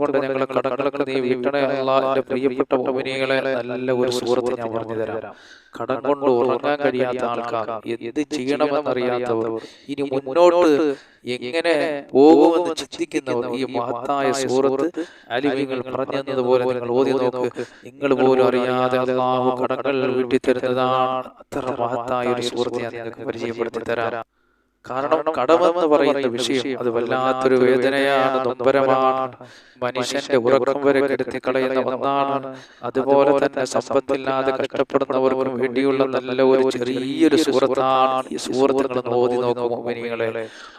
കൊണ്ട് ഞങ്ങളെ കടങ്ങളൊക്കെ നീ വീട്ടണേ അല്ലാഹുവിന്റെ പ്രിയപ്പെട്ട മുഅ്മിനീകളെ നല്ല ഒരു സൂറത്ത് ഞാൻ പറഞ്ഞു തരാം. കടം കൊണ്ട് ഉറങ്ങാൻ കഴിയാത്ത ആൾക്കാർ എന്ത് ചെയ്യണമെന്നറിയാത്തവർ ഇനി മുന്നോട്ട് എങ്ങനെ പോകുമെന്ന് ചിന്തിക്കുന്നവർ ഈ മഹത്തായ സൂറത്ത് അലിവികൾ പറഞ്ഞു തന്നതുപോലെ നിങ്ങൾ ഓതി നോക്ക്. നിങ്ങൾ പോലും അറിയാതെ അള്ളാഹു കടങ്ങൾ വീട്ടിത്തരുന്നതാണ്. അത്ര മഹത്തായ ഒരു സുഹൃത്ത് ഞാൻ നിങ്ങൾക്ക് പരിചയപ്പെടുത്തി തരാം. കാരണം കടമെന്ന് പറയുന്ന വിഷയം അത് വല്ലാത്തൊരു വേദനയാണ് നൊമ്പരമാണ് മനുഷ്യന്റെ ഉറക്കം വരെ കെടുത്തി കളയുന്ന ഒന്നാണ്. അതുപോലെ തന്നെ സമ്പത്തില്ലാതെ കഷ്ടപ്പെടുന്നവർക്കും വേണ്ടിയുള്ള നല്ല ഒരു ചെറിയൊരു സുഹൃത്താണ് ഈ സുഹൃത്തുക്കൾ ഓതി നോക്കും മുഅ്മിനീങ്ങളെ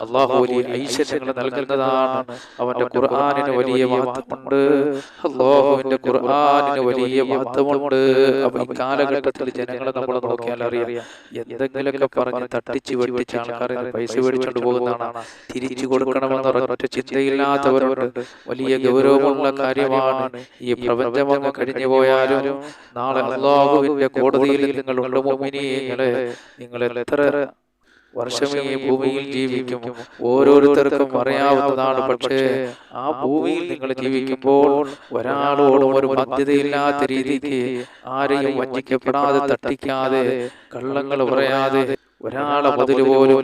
അള്ളാഹു വലിയ ഐശ്വര്യങ്ങൾ നൽകുന്നതാണ്. അവന്റെ ഖുർആാനിന് വലിയ മഹത്വമുണ്ട്. അള്ളാഹുവിന്റെ ഖുർആാനിന് വലിയ മഹത്വമുണ്ട്. അപ്പൊ ഈ കാലഘട്ടത്തിൽ ജനങ്ങളെ നമ്മൾ നോക്കിയാൽ അറിയാം. എന്തെങ്കിലുമൊക്കെ പറഞ്ഞ് തട്ടിച്ച് വെട്ടിച്ച് ആൾക്കാരെ പൈസ മേടിച്ചുകൊണ്ട് പോകുന്നതാണ് തിരിച്ചു കൊടുക്കണമെന്ന് ഒരൊറ്റ ചിന്തയില്ലാത്തവരുണ്ട്. വലിയ ഗൗരവമുള്ള കാര്യമാണ് ഈ പ്രപഞ്ചമൊക്കെ കഴിഞ്ഞു പോയാലും നാളെ അള്ളാഹുവിന്റെ കോടതിയിൽ നിങ്ങൾ ഉണ്ട് മുഅ്മിനീങ്ങളെ നിങ്ങൾ എത്ര വർഷം ഈ ഭൂമിയിൽ ജീവിക്കും? ഓരോരുത്തർക്കും അറിയാവുന്നതാണ് പക്ഷേ ആ ഭൂമിയിൽ നിങ്ങൾ ജീവിക്കുമ്പോൾ ഒരാളോടും ഒരു ബാധ്യതയില്ലാത്ത രീതിക്ക് ആരെയും വഞ്ചിക്കപ്പെടാതെ തട്ടിക്കാതെ കള്ളങ്ങൾ പറയാതെ ഒരാളെ മുതൽ പോലും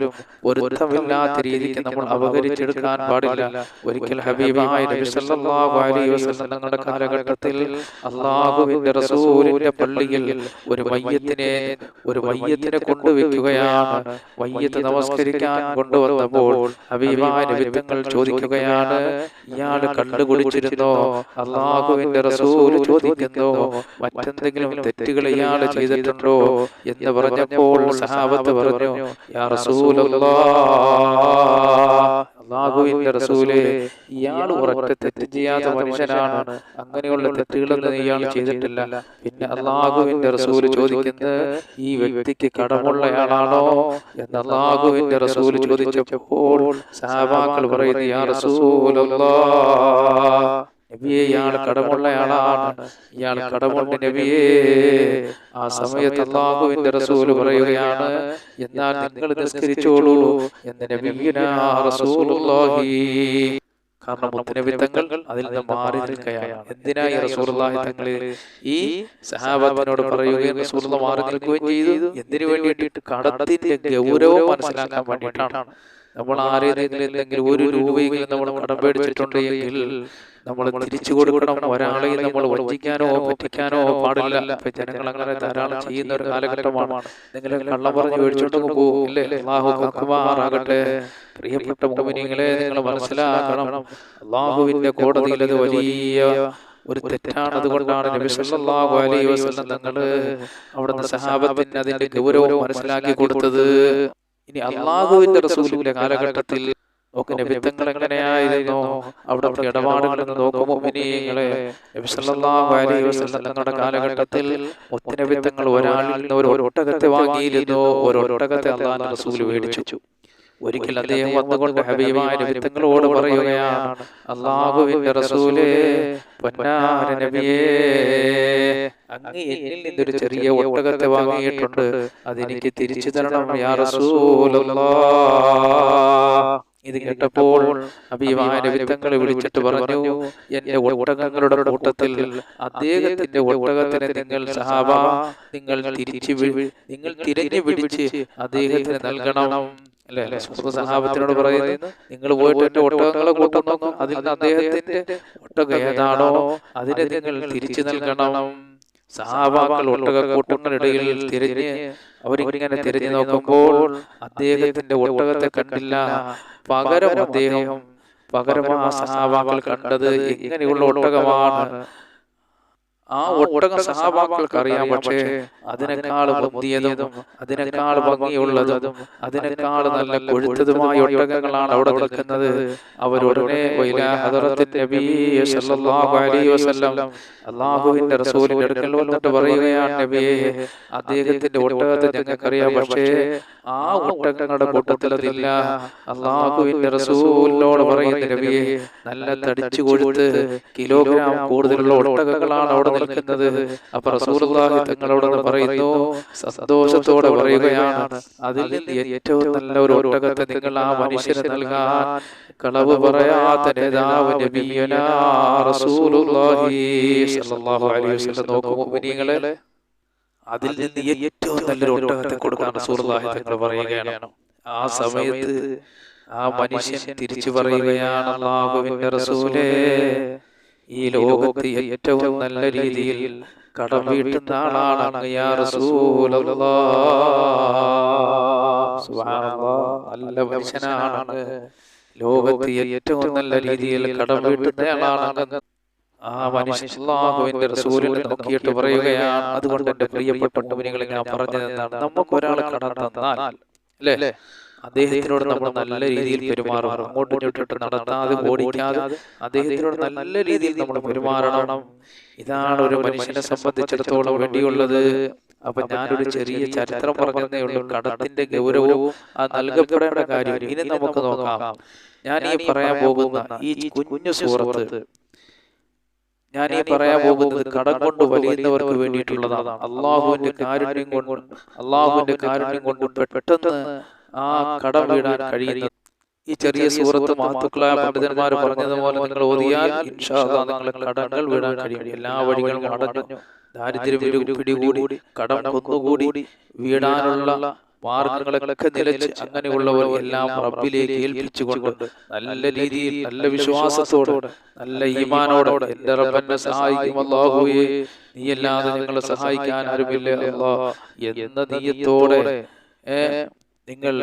ഒരുത്തമില്ലാത്ത രീതിക്ക് നമ്മൾ അപകരിച്ചെടുക്കാൻ പാടില്ല. ഒരിക്കൽ ഹബീബായ നബി സല്ലല്ലാഹു അലൈഹി വസല്ലം തങ്ങളുടെ കാലഘട്ടത്തിൽ അള്ളാഹുവിന്റെ റസൂലിന്റെ പള്ളിയിൽ ഒരു വയ്യത്തിനെ ഒരു വയ്യത്തിനെ കൊണ്ടുവയ്ക്കുകയാണ് വയ്യത്ത് നമസ്കരിക്കാൻ കൊണ്ടുവന്നപ്പോൾ ഹബീബായ നബി തങ്ങൾ ചോദിക്കുകയാണ് ഇയാൾ കണ്ടുകുടിച്ചിരുന്നോ അള്ളാഹുവിന്റെ റസൂൽ ചോദിക്കുന്നു. മറ്റെന്തെങ്കിലും തെറ്റുകൾ ഇയാൾ ചെയ്തിട്ടുണ്ടോ? എന്ന് പറഞ്ഞപ്പോൾ സഹാബത്ത് പറഞ്ഞു യാ അള്ളാഹുവിന്റെ റസൂലെ ഇയാൾ ഉറക്ക തെറ്റ് ചെയ്യാത്ത മനുഷ്യനാണ്. അങ്ങനെയുള്ള തെറ്റുകളൊന്നും ഇയാൾ ചെയ്തിട്ടില്ല. പിന്നെ അള്ളാഹുവിന്റെ റസൂൽ ചോദിക്കുന്നത് ഈ വ്യക്തിക്ക് കടമുള്ളയാളാണോ എന്ന് അള്ളാഹുവിന്റെ റസൂൽ ചോദിച്ചപ്പോൾ സഹാബാക്കൾ പറയുന്നു യാ റസൂലല്ലാ നബിയെ ഇയാൾ കടമുള്ളയാളാണ്. ഇയാൾ കടമുണ്ട് നബിയേ. ആ സമയത്ത് അള്ളാഹുവിന്റെ റസൂൽ പറയുകയാണ് എന്നാൽ നിങ്ങൾ നിസ്കരിച്ചോളൂ എന്ന് നബിയുനാ റസൂലുള്ളാഹി. കാരണം മുത്തനബി തങ്ങൾ അതിൽ നിന്ന് മാറി നിൽക്കുകയാണ്. എന്തിനായി റസൂലുള്ളാഹി തങ്ങൾ ഈ സഹാബത്തിനോട് പറയുകയും റസൂലുള്ള മാറി നിൽക്കുകയും ചെയ്തു. എന്തിനു വേണ്ടിയിട്ട് കടത്തിന്റെ ഗൗരവം മനസ്സിലാക്കാൻ വേണ്ടിയിട്ടാണ്. നമ്മൾ ആരെങ്കിലും എന്തെങ്കിലും ഒരു രൂപയെങ്കിലും നമ്മൾ കടം പേടിച്ചിട്ടുണ്ടെങ്കിൽ നമ്മൾ തിരിച്ചു കൊടുക്കണം ഒരാളെയും നമ്മൾ വഞ്ചിക്കാനോ പറ്റിക്കാനോ പാടില്ല. ജനങ്ങൾ അങ്ങനെ ധാരാളം ചെയ്യുന്ന ഒരു കാലഘട്ടമാണ്. നിങ്ങൾ കള്ളം പറഞ്ഞ് ഇല്ലേ? അള്ളാഹു പ്രിയപ്പെട്ട മുമിനിങ്ങളെ നിങ്ങൾ മനസ്സിലാക്കണം. അള്ളാഹുവിന്റെ കോടതിയിൽ അത് വലിയ ഒരു തെറ്റാണ് അതുകൊണ്ടാണ് അലൈഹി വസല്ലം തങ്ങൾ അവിടുന്ന് സഹാബത്തിന് അതിന്റെ ഗൗരവം മനസ്സിലാക്കി കൊടുത്തത് ഇനി അള്ളാഹുവിന്റെ റസൂലിന്റെ കാലഘട്ടത്തിൽ ഒക്കെ വിത്തങ്ങൾ എങ്ങനെയായിരുന്നു? അവിടെ ഇടപാടുകൾ നോക്കുമ്പോൾ മിനിങ്ങളെ തങ്ങളുടെ കാലഘട്ടത്തിൽ ഒത്തിനബിത്തങ്ങൾ ഒരാളിൽ നിന്ന് ഒരു ഒട്ടകത്തെ വാങ്ങിയിരുന്നു ഒരു ഒട്ടകത്തെ അള്ളാഹ് റസൂൽ മേടിച്ചു ഒരിക്കൽ അദ്ദേഹം വന്നുകൊണ്ട് ഹബീബായ വിത്തങ്ങളോട് പറയുകയാണ് അള്ളാഹുവിന്റെ റസൂലേ പൊന്നാര നബിയേ അങ്ങ് എന്നിൽ നിന്നൊരു ചെറിയ ഒട്ടകത്തെ വാങ്ങിയിട്ടുണ്ട് അതെനിക്ക് തിരിച്ചു തരണം യാ റസൂലല്ലാ ഇത് കേട്ടപ്പോൾ അഭിമാനവിത്തങ്ങളെ വിളിച്ചിട്ട് പറഞ്ഞു എന്റെ ഒട്ടകങ്ങളുടെ കൂട്ടത്തിൽ അദ്ദേഹത്തിന്റെ ഒട്ടകത്തിനെ നിങ്ങൾ സഹാബ നിങ്ങൾ തിരിച്ചു നിങ്ങൾ തിരഞ്ഞു പിടിച്ച് അദ്ദേഹത്തിന് നൽകണം. അല്ലെ സഹാബത്തിനോട് പറയുന്നത് നിങ്ങൾ പോയിട്ട് എന്റെ ഒട്ടകങ്ങളെ കൂട്ടം നോക്കും. അതിൽ നിന്ന് അദ്ദേഹത്തിന്റെ ഒട്ടകം ഏതാണോ അതിനെ നിങ്ങൾ തിരിച്ചു നൽകണം. സഹാബാക്കൾ ഒട്ടകക്കൂട്ടങ്ങളിടയിൽ തിരിഞ്ഞ് അവരിങ്ങനെ തിരിഞ്ഞു നോക്കുമ്പോൾ അദ്ദേഹത്തിന്റെ ഒട്ടകത്തെ കണ്ടില്ല. പകരം അദ്ദേഹം പകരം ആ സഹാബാക്കൾ കണ്ടത് എങ്ങനെയുള്ള ഒട്ടകമാണ്. ആ ഒട്ടക സഹാബാക്കൾക്ക് അറിയാം. പക്ഷേ അതിനേക്കാൾ ബുദ്ധിയതും അതിനേക്കാൾ ഭംഗിയുള്ളതും അതിനേക്കാൾ നല്ല കൊഴുത്തതുമായ ഒട്ടകങ്ങളാണ് അവിടെ നിൽക്കുന്നത്. അവരുടനെ അള്ളാഹുവിന്റെ റസൂലിന്റെ അടുക്കൽ വന്നിട്ട് പറയുകയാണ് നബിയെ അദ്ദേഹത്തിന്റെ ഒട്ടകത്തെ ഞങ്ങൾക്കറിയാം പക്ഷേ ആ ഒട്ടകങ്ങളുടെ കൂട്ടത്തിൽ അതില്ല അള്ളാഹുവിന്റെ റസൂലിനോട് പറയുന്ന നബിയെ നല്ല തടിച്ചു കൊടുത്ത് കിലോഗ്രാം കൂടുതലുള്ള ഒട്ടകങ്ങളാണ് അവിടെ നിൽക്കുന്നത്. അപ്പൊ റസൂലുള്ളാഹി തങ്ങളോട് പറയുന്നു സന്തോഷത്തോടെ പറയുകയാണ്. അതിൽ നിന്ന് ഏറ്റവും നല്ല ഒരു ഒട്ടകത്തെ നിങ്ങൾ ആ മനുഷ്യന് നൽകാൻ കളവ് പറയാത്ത നേതാവ് നബിയനാ റസൂലുള്ളാഹി സ്വല്ലല്ലാഹു അലൈഹി വസല്ലം നോക്കൂ മുഅ്മിനീങ്ങളെ അതിൽ നിന്ന് ഏറ്റവും നല്ലൊരു ഒട്ടകത്തെ കൊടുക്കാൻ റസൂലുള്ളാഹി തങ്ങൾ പറയുകയാണ് ആ സമയത്ത് ആ മനുഷ്യൻ തിരിച്ചു പറയുകയാണ് അള്ളാഹുവിന്റെ റസൂലേ ഈ ലോകത്ത് ഏറ്റവും നല്ല രീതിയിൽ കടം വീട്ടുന്ന ആളാണ്. സുബ്ഹാനല്ലാഹ്. നല്ല മനുഷ്യനാണ് ലോകത്ത് ഏറ്റവും നല്ല രീതിയിൽ കടം വീട്ടുന്ന ആളാണ്. ആ മനുഷ്യൻ അള്ളാഹുവിന്റെ റസൂലിനെ നോക്കിയിട്ട് പറയുകയാണ്. അതുകൊണ്ട് എന്റെ പ്രിയപ്പെട്ട മുനികളെ ഞാൻ പറഞ്ഞത് എന്താണ്? നമുക്ക് ഒരാളെ കടം തന്നാൽ അല്ലേ? അദ്ദേഹത്തിനോട് നമ്മൾ നല്ല രീതിയിൽ പെരുമാറണം അങ്ങോട്ടും ഇങ്ങോട്ടും നടത്താതെ ഓടിക്കാതെ അദ്ദേഹത്തിനോട് നല്ല രീതിയിൽ നമ്മൾ പെരുമാറണം. ഇതാണ് ഒരു മനുഷ്യനെ സംബന്ധിച്ചിടത്തോളം വേണ്ടിയുള്ളത്. അപ്പൊ ഞാനൊരു ചെറിയ ചരിത്രം പറഞ്ഞതേ ഉള്ളൂ. കടത്തിന്റെ ഗൗരവവും ആ നൽകപ്പെടേണ്ട കാര്യം ഇനി നമുക്ക് നോക്കാം. ഞാൻ ഈ പറയാൻ പോകുന്ന ഈ കുഞ്ഞു സൂറത്ത് ഞാൻ ഈ പറയാൻ പോകുന്നത് കടം കൊണ്ട് വലിയുന്നവർക്ക് വേണ്ടിയിട്ടുള്ളതാണ്. അള്ളാഹുവിന്റെ കാരുണ്യം കൊണ്ട് അള്ളാഹുവിന്റെ കാരുണ്യം കൊണ്ട് പെട്ടെന്ന് ആ കടം വീടാൻ കഴിയുന്നത് ഈ ചെറിയ സൂറത്ത് മഹത്തുക്കളായ പണ്ഡിതന്മാർ പറഞ്ഞതുപോലെ നിങ്ങൾ ഓതിയാൽ നിങ്ങളെ കടങ്ങൾ വീടാൻ കഴിയും. എല്ലാ വഴികളും അടഞ്ഞു ദാരിദ്ര്യം പിടികൂടി കടം കൊന്നുകൂടി വീടാനുള്ള മാർഗങ്ങളൊക്കെ നിലച്ച് അങ്ങനെയുള്ളവർ എല്ലാം റബ്ബിലേക്ക് ഏൽപ്പിച്ചുകൊണ്ട് നല്ല രീതിയിൽ നല്ല വിശ്വാസത്തോടെ നല്ല ഈമാനോടെ എന്റെ സഹായിക്കും അല്ലാഹുവേ നീയല്ലാതെ ഞങ്ങളെ സഹായിക്കാൻ ആരുമില്ല അല്ലാ എന്ന നീയത്തോടെ നിങ്ങൾ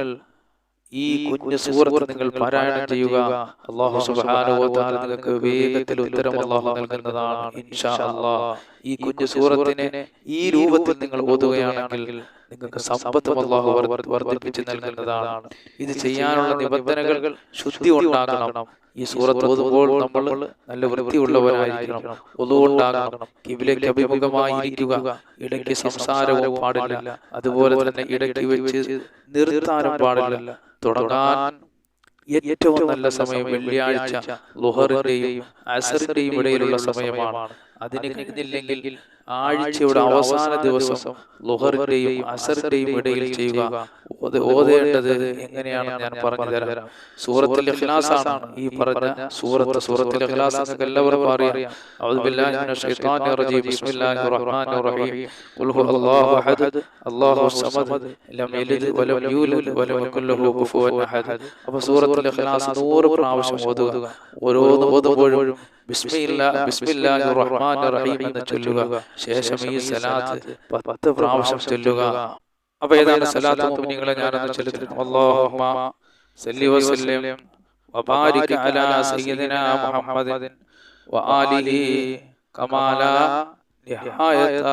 ഈ കുഞ്ഞു സൂറത്ത് നിങ്ങൾ പാരായണം ചെയ്യുക. അള്ളാഹു തആല നിങ്ങൾക്ക് വേഗത്തിൽ ഉത്തരം അള്ളാഹു നൽകുന്നതാണ് ഇൻഷാ അല്ലാഹ് ഈ കുഞ്ഞു സൂറത്തിനെ ഈ രൂപത്തിൽ നിങ്ങൾ ഓതുകയാണെങ്കിൽ നിങ്ങൾക്ക് സമ്പത്തും അള്ളാഹു വർ- വർദ്ധിപ്പിച്ച് നൽകുന്നതാണ്. ഇത് ചെയ്യാനുള്ള നിബന്ധനകൾ ശുദ്ധി ഉണ്ടാകണം. ഈ സൂറത്ത് ഓതുമ്പോൾ നമ്മൾ നല്ല വൃത്തിയുള്ളവരായിരിക്കണം. ഒതുകൊണ്ടാകണം കിബിലേക്ക് അഭിമുഖമായിരിക്കുക. ഇടയ്ക്ക് സംസാരവും പാടില്ല. അതുപോലെ തന്നെ ഇടയ്ക്ക് വെച്ച് നിർത്താനും പാടില്ല. തുടങ്ങാൻ ഏറ്റവും നല്ല സമയം വെള്ളിയാഴ്ച. ലുഹറിന്റെയും അസറിന്റെയും ഇടയിലുള്ള സമയമാണ്. അതിന് ആഴ്ചയുടെ അവസാന ദിവസം ലുഹറിന്റെയും അസറിന്റെയും ഇടയിൽ ചെയ്യുക. ഓത- ഓതേണ്ടത് എങ്ങനെയാണ് ഞാൻ പറഞ്ഞു തരാം. സൂറത്തുൽ ഖിലാസാണ് ഈ പറഞ്ഞ സൂറത്ത്. സൂറത്തുൽ ഇഖ്ലാസ് എല്ലാവരും എല്ലാവർക്കും അറിയാം. അഊദു ബില്ലാഹി മിനശ് റജീം. ബിസ്മില്ലാഹിർ റഹ്മാനിർ റഹീം. ഖുൽ ഹുവല്ലാഹു അഹദ്. അല്ലാഹു സമദ്. ലം യലിദ് വലം യൂലദ് വലം യകുൽ ലഹു കുഫുവൻ അഹദ്. അപ്പോൾ സൂറത്തുൽ ഇഖ്ലാസ് നൂറ് പ്രാവശ്യം ഓതുക. ഓരോന്ന് ഓതുമ്പോഴും എന്ന് ചൊല്ലുക. ശേഷം ഈ സലാത്ത് പത്ത് പ്രാവശ്യം ചൊല്ലുക. അപ്പൊ ഏതാണ് സലാത്ത് മുഅ്മിനീങ്ങളെ ഞാനൊന്ന് ചൊല്ലുന്നു അല്ലാഹുമ്മ സല്ലി വസല്ലം വബാരിക് അലാ സയ്യിദിനാ മുഹമ്മദിൻ വആലിഹി കമാല നിഹായത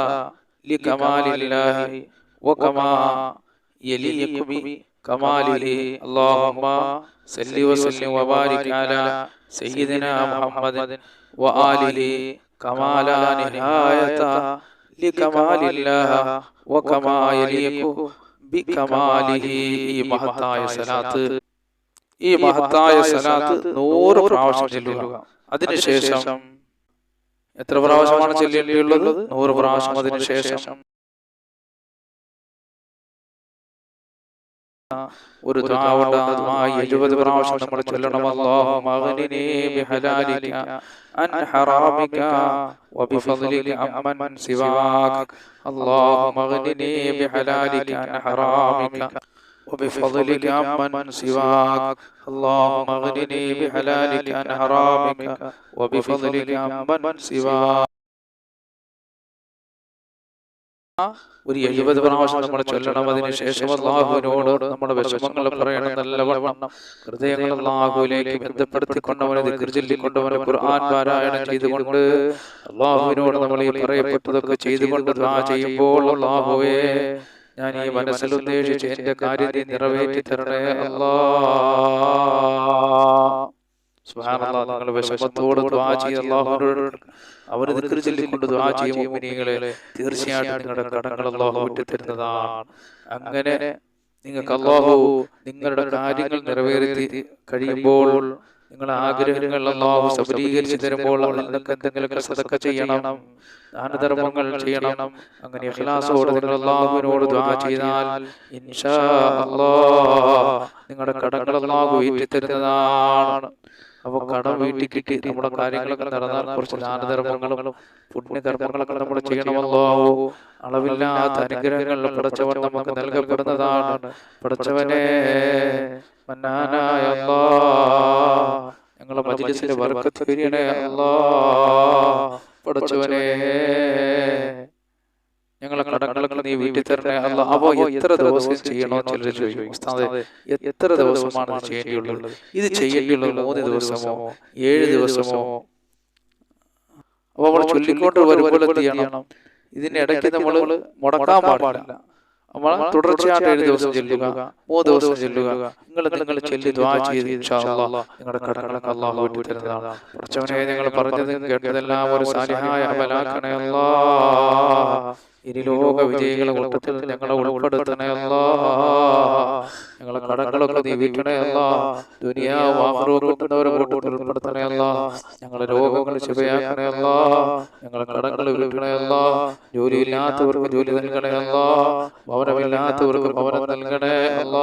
ലികമാലില്ലാഹി വകമാ യലീഖു ബി കമാലിഹി അല്ലാഹുമ്മ സല്ലി വസല്ലി വബാരിക് അലാ സയ്യിദിനാ മുഹമ്മദിൻ വആലിഹി കമാലാ നിഹായത ലികമാലില്ലാഹി വകമാ യലീഖു ബികമാലിഹി ഈ മഹത്തായ സലാത്ത് ഈ മഹത്തായ സലാത്ത് നൂറ് പ്രാവശ്യം ചൊല്ലുക. അതിനുശേഷം എത്ര പ്രാവശ്യമാണ് ചൊല്ലേണ്ടിയുള്ളത് നൂറ് പ്രാവശ്യം അതിനുശേഷം ഒരു ദുആവുണ്ടായി എഴുപത് പ്രാവശ്യം നമ്മൾ ചൊല്ലണം അല്ലാഹുമ്മ അഗ്നിനി ബിഹലാലിക അൻ ഹറാമിക وبفضلك عمن سواك اللهم اغنني بحلالك عن حرامك وبفضلك عمن سواك اللهم اغنني بحلالك عن حرامك وبفضلك عمن سواك ഒരു എഴുപത് പ്രാവശ്യം നമ്മൾ ചൊല്ലണം. അതിന് ശേഷം അള്ളാഹുവിനോട് നമ്മുടെ വിഷമങ്ങൾ പറയണം. നല്ലവണ്ണം ഹൃദയങ്ങൾ അള്ളാഹുവിലേക്ക് ബന്ധപ്പെടുത്തിക്കൊണ്ടവനെ ദിക്ർ ചൊല്ലിക്കൊണ്ടവനെ ഖുർആൻ പാരായണം ചെയ്തുകൊണ്ട് അള്ളാഹുവിനോട് നമ്മൾ ഈ പറയപ്പെട്ടതൊക്കെ ചെയ്തുകൊണ്ട് ദുആ ചെയ്യുമ്പോൾ അള്ളാഹുവേ ഞാൻ ഈ മനസ്സിൽ ഉദ്ദേശിച്ച് എന്റെ കാര്യത്തെ നിറവേറ്റി തരണേ അല്ലാ നിങ്ങൾ വിഷമത്തോട് ചെയ്ത് ദിക്ർ ചൊല്ലിക്കൊണ്ട് ചെയ്യും തീർച്ചയായിട്ടും നിങ്ങളുടെ കടങ്ങൾ അള്ളാഹു വിട്ടുതരുന്നതാണ് അങ്ങനെ നിങ്ങൾക്ക് അള്ളാഹു നിങ്ങളുടെ കാര്യങ്ങൾ നിറവേറ്റി കഴിയുമ്പോൾ നിങ്ങളുടെ ആഗ്രഹങ്ങൾ അള്ളാഹു സബലീകരിച്ചു തരുമ്പോൾ നിങ്ങൾക്ക് എന്തെങ്കിലും എന്തെങ്കിലുമൊക്കെ സദക്ക ചെയ്യണം ദാനധർമ്മങ്ങൾ ചെയ്യണം അങ്ങനെ ഇഖ്ലാസോടെ നിങ്ങൾ അള്ളാഹുവിനോട് ദുആ ചെയ്താൽ ഇൻഷാ അല്ലാഹ് നിങ്ങളുടെ കടങ്ങൾ അള്ളാഹു വീട്ടി അപ്പൊ കടം വീട്ടിൽ കിട്ടി നമ്മുടെ കാര്യങ്ങളൊക്കെ നടന്നാൽ കുറച്ച് ദാനധർമ്മങ്ങളും പുണ്യകർമ്മങ്ങളൊക്കെ നമ്മൾ ചെയ്യണമല്ലോ അളവില്ലാത്ത അനുഗ്രഹങ്ങൾ പടച്ചവൻ നമുക്ക് നൽകപ്പെടുന്നതാണ്. പടച്ചവനെ മന്നാനായ അല്ലാ ഞങ്ങളെ മജ്ലിസിലെ വർക്കത്ത് പിരിയണേ അല്ലാ പടച്ചവനെ ഞങ്ങളെ കടങ്ങളൊക്കെ നീ വീട്ടിൽ തരണേ. അല്ല അപ്പോ എത്ര ദിവസം ചെയ്യണോ ചിലർ ചോദിക്കും. എത്ര ദിവസമാണ് ചെയ്യേണ്ടിയുള്ളത്? ഇത് ചെയ്യേണ്ടിയുള്ളത് മൂന്ന് ദിവസമോ ഏഴ് ദിവസമോ? അപ്പൊ നമ്മൾ ചൊല്ലിക്കൊണ്ട് വരുമ്പോൾ എന്ത് ചെയ്യണം? ഇതിന്റെ ഇടയ്ക്ക് നമ്മൾ മുടക്കാൻ പാടില്ല. നമ്മൾ തുടർച്ചയായിട്ട് ഏഴ് ദിവസം ചെല്ലുക. മൂന്ന് ദിവസം ചെല്ലുക. നിങ്ങൾ നിങ്ങൾ ചെല്ലി ദ്വാ ചെയ്ത് നിങ്ങളുടെ കടകളൊക്കെ അള്ളാഹു വീട്ടി തരുന്നതാണ്. കുറച്ചവനെ ഞങ്ങൾ പറഞ്ഞത് കേട്ടതെല്ലാം. ഒരു സാലിഹായ അമലാക്കണേ അല്ലാ ഇനി ലോക വിജയികളെ കൂട്ടത്തിൽ ഞങ്ങളെ ഉൾപ്പെടുത്തണേ അല്ലാ ഞങ്ങളെ കടങ്ങളൊക്കെ നീ വീട്ടണേ അല്ല കൂട്ടത്തിൽ ഉൾപ്പെടുത്തണേ അല്ല ഞങ്ങളെ രോഗങ്ങൾ ശുഭയാക്കണേ അല്ല ഞങ്ങളെ കടങ്ങൾ വീട്ടണേ അല്ല ജോലിയില്ലാത്തവർക്ക് ജോലി നൽകണേ അല്ല ഭവനമില്ലാത്തവർക്ക് ഭവനം നൽകണേ അല്ല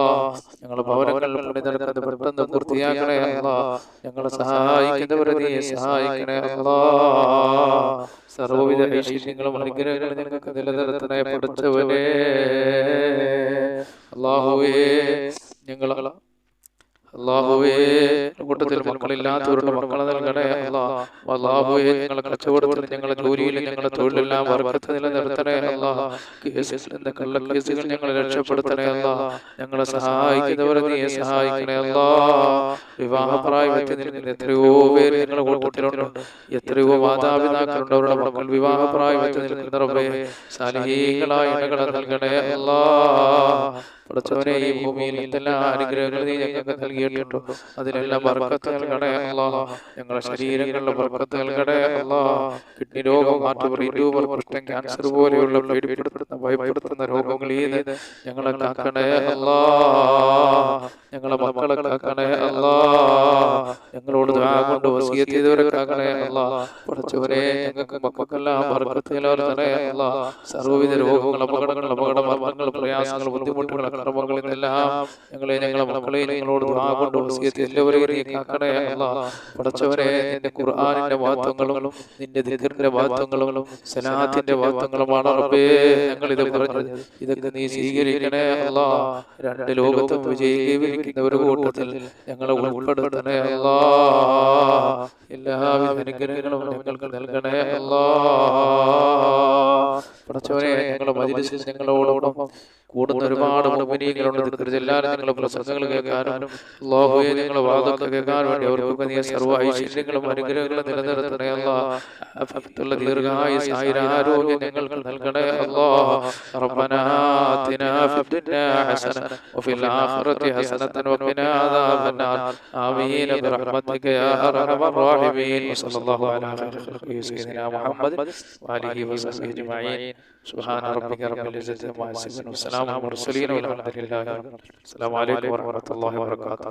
ഞങ്ങളെ ഭവനങ്ങൾ പണി പെട്ടെന്ന് പൂർത്തിയാക്കണേ അല്ല ഞങ്ങളെ സഹായിക്കുന്നവരെ നീ സഹായിക്കണേ അല്ല സർവവിധ ഐശ്വര്യങ്ങളും അനുഗ്രഹങ്ങളും ഞങ്ങൾക്ക് നിലനിർത്തണേ പഠിച്ചവനെ. അള്ളാഹുവേ ഞങ്ങൾ അള്ളാഹുവേ കൂട്ടത്തിൽ മക്കളില്ലാത്തവരുടെ മക്കളെ നൽകണേ അല്ലാ. അള്ളാഹുവേ ഞങ്ങളെ കച്ചവടത്തിൽ ഞങ്ങളെ ജോലിയിൽ ഞങ്ങളെ തൊഴിലെല്ലാം വർക്കത്ത് നിലനിർത്തണേ അല്ലാ. കേസിൽ നിന്ന് കള്ള കേസുകൾ ഞങ്ങളെ രക്ഷപ്പെടുത്തണേ അല്ലാ. ഞങ്ങളെ സഹായിക്കുന്നവരെ നീ സഹായിക്കണേ അല്ലാ. വിവാഹപ്രായത്തിൽ നിൽക്കുന്ന എത്രയോ പേര് ഞങ്ങളുടെ കൂട്ടത്തിലുണ്ട്. എത്രയോ മാതാപിതാക്കളുണ്ട് അവരുടെ മക്കൾ വിവാഹപ്രായത്തിൽ നിൽക്കുന്നവരെ സാലിഹീകളായ ഇണകളെ നൽകണേ അല്ലാ. പടച്ചവനെ ഈ ഭൂമിയിൽ എന്തെല്ലാം അനുഗ്രഹങ്ങൾ നീ ഞങ്ങൾക്ക് നൽകിയിട്ടുണ്ടോ. അതിനെല്ലാം ബർക്കത്ത് നൽകണേ അല്ലാ ഞങ്ങളുടെ ശരീരങ്ങളിലെ ബർക്കത്ത് നൽകണേ അല്ലാ കിഡ്നി രോഗം മാറ്റം ട്യൂബർ കുഷ്ഠം ക്യാൻസർ പോലെയുള്ള പേടിപ്പെടുത്തുന്ന ഭയപ്പെടുത്തുന്ന രോഗങ്ങൾ നിന്ന് ഞങ്ങളെ കാക്കണേ അല്ലാ ഞങ്ങളെ മക്കളെ കാക്കണേ അല്ലാ ഞങ്ങളോട് കൊണ്ട് വസിയത്ത് ചെയ്തവരെ കാക്കണേ അല്ലാ പടച്ചവരെ ഞങ്ങൾക്ക് മക്കൾക്കെല്ലാം ബർക്കത്ത് നിലനിർത്തണേ അല്ലാ സർവവിധ രോഗങ്ങൾ അപകടങ്ങൾ അപകട മരണങ്ങൾ പ്രയാസങ്ങൾ ബുദ്ധിമുട്ടുകൾ അക്രമങ്ങളിൽ നിന്നെല്ലാം ഞങ്ങളെ ഞങ്ങളെ മക്കളെ ഞങ്ങളോട് ദുആ കൊണ്ട് വസിയത്ത് എല്ലാവരെയും കാക്കണേ അല്ലാ പടച്ചവരെ നിന്റെ ഖുർആനിന്റെ വാത്വങ്ങളും നിന്റെ ദിക്റിന്റെ വാത്വങ്ങളും സലാത്തിന്റെ വാത്വങ്ങളുമാണ് റബ്ബേ. ഞങ്ങൾ ഇത് പറഞ്ഞത്. ഇതൊക്കെ നീ സ്വീകരിക്കണേ. അല്ലാ രണ്ട് ലോകത്തും വിജയിക്കുന്ന ഒരു കൂട്ടത്തിൽ ഞങ്ങളെ ഉൾപ്പെടുത്തണേ. അല്ലാ എല്ലാവിധ അനുഗ്രഹങ്ങളും ഞങ്ങൾക്ക് നൽകണേ. അല്ലാ പടച്ചവനെ ഞങ്ങളുടെ മജിലിസിൽ ഞങ്ങളോടൊപ്പം കൂടുന്ന ഒരുപാട് മുമിനീങ്ങളുണ്ട് എല്ലാവരും ഞങ്ങളുടെ പ്രസംഗങ്ങൾ കേൾക്കാനും അള്ളാഹുയെ ഞങ്ങളുടെ വാദമൊക്കെ കേൾക്കാൻ വേണ്ടി അവർക്ക് നീ സർവ്വ ഐശ്വര്യങ്ങളും അനുഗ്രഹങ്ങളും നിലനിർത്തണേ അല്ലാ ആഫിയത്തുള്ള ദീർഘായുസ് ആയുരാരോഗ്യം ഞങ്ങൾക്ക് നൽകണേ അല്ലാ ربنا آتنا في الدنيا حسنة وفي الآخرة حسنة وقنا عذاب النار آمين برحمتك يا أرحم الراحمين وصلى الله على خير خلقه سيدنا محمد وآله وصحبه أجمعين سبحان ربك رب العزة عما يصفون وسلام على المرسلين والحمد لله رب العالمين السلام عليكم ورحمة الله وبركاته